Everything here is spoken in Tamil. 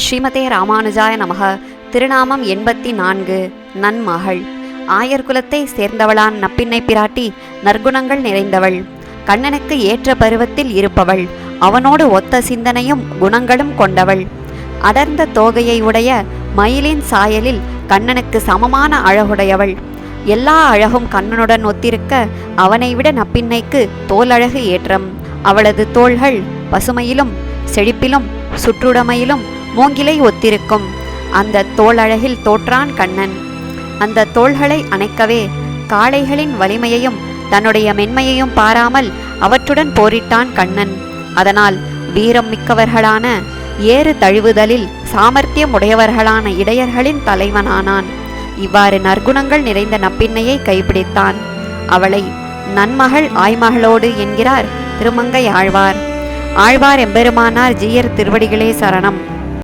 ஸ்ரீமதே ராமானுஜாய நமக. திருநாமம் எண்பத்தி நான்கு நன்மகள். ஆயர் குலத்தை சேர்ந்தவளான் நப்பின்னை பிராட்டி நற்குணங்கள் நிறைந்தவள். கண்ணனுக்கு ஏற்ற பருவத்தில் இருப்பவள். அவனோடு ஒத்த சிந்தனையும் குணங்களும் கொண்டவள். அடர்ந்த தோகையை உடைய மயிலின் சாயலில் கண்ணனுக்கு சமமான அழகுடையவள். எல்லா அழகும் கண்ணனுடன் ஒத்திருக்க அவனை விட நப்பின்னைக்கு தோலழகு ஏற்றம். அவளது தோள்கள் பசுமையிலும் செழிப்பிலும் சுற்றுடைமையிலும் மூங்கிலை ஒத்திருக்கும். அந்த தோளழகில் தோற்றான் கண்ணன். அந்த தோள்களை அணைக்கவே காளைகளின் வலிமையையும் தன்னுடைய மென்மையையும் பாராமல் அவற்றுடன் போரிட்டான் கண்ணன். அதனால் வீரம் மிக்கவர்களான ஏறு தழுவுதலில் சாமர்த்தியம் உடையவர்களான இடையர்களின் தலைவனானான். இவ்வாறு நற்குணங்கள் நிறைந்த நப்பின்னையை கைப்பிடித்தான். அவளை நன்மகள் ஆய்மகளோடு என்கிறார் திருமங்கை ஆழ்வார். ஆழ்வார் எம்பெருமானார் ஜீயர் திருவடிகளே சரணம்.